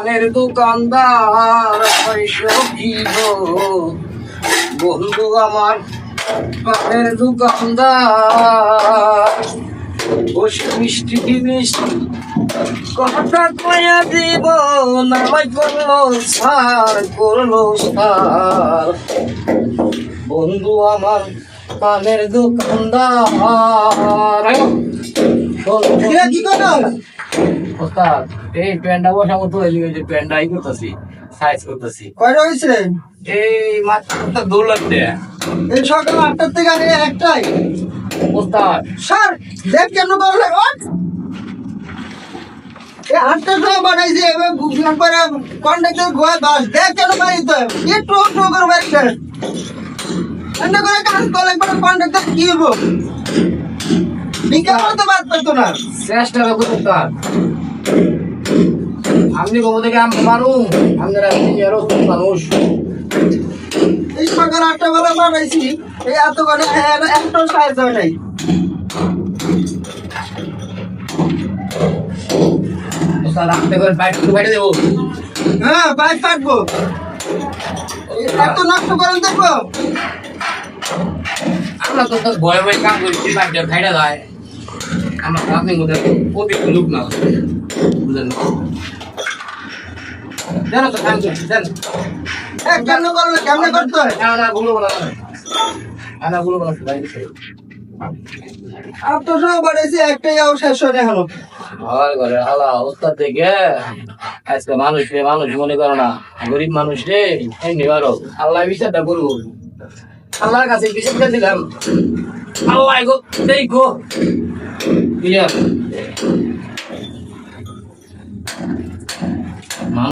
পানের দোকানদার বন্ধু আমার পানের দোকানদার। বসে মিষ্টি মিষ্টি কথা কয়া দিব নামাই করল সার করল সার বন্ধু আমার পানের দোকানদার। কি করো এই প্যান্ডা বসা মতো হয়ে গেছে প্যান্ডা ই করতেছি সাইজ করতেছি। কয়টা হয়েছে? এই মাত্র দু লাখ এই সকাল আটটার থেকে আগে একটাই। ওস্তাদ। স্যার দেখ কেন এই আটটার সময় বানাইছি এবার গুগল করে কন্ট্রাক্টর গোয়া বাস দেখ কেন বাড়িতে একটু একটু করে বাড়িতে এমনি করে কাজ করলে একবার কন্ট্রাক্টর কি হব বিকাশ তো বাদ পেতো না। চেষ্টা আপনি কবে থেকে আমি মারুম আপনারা ইঞ্জিনিয়ারও মানুষ। এই সকাল আটটা বেলা বানাইছি এই এত করে একটা সাহায্য হয় নাই। হ্যাঁ বাইক কাটবো এত নষ্ট করেন দেখব আমরা তো ভয়ে ভয়ে কাম করি তুই বাইকটা খাইটা যায়? আমার আপনি মধ্যে পবিত্র লোক না। জানো তো জানো হ্যাঁ করলে কেমনে করতে হয়? না না ভুলো বলা না। না ভুলো বলা বাইরে আপনার সঙ্গে বাড়াইছি একটাই আও শেষ হয় হলো। ঘর ঘরে হালা ওস্তাদ থেকে আজকে মানুষ রে মানুষ মনে করো না। গরিব মানুষ রে এমনি পারো আল্লাহ বিচারটা করব আল্লাহর কাছে বিচার করে দিলাম। আল্লাহ গো সেই Thank you.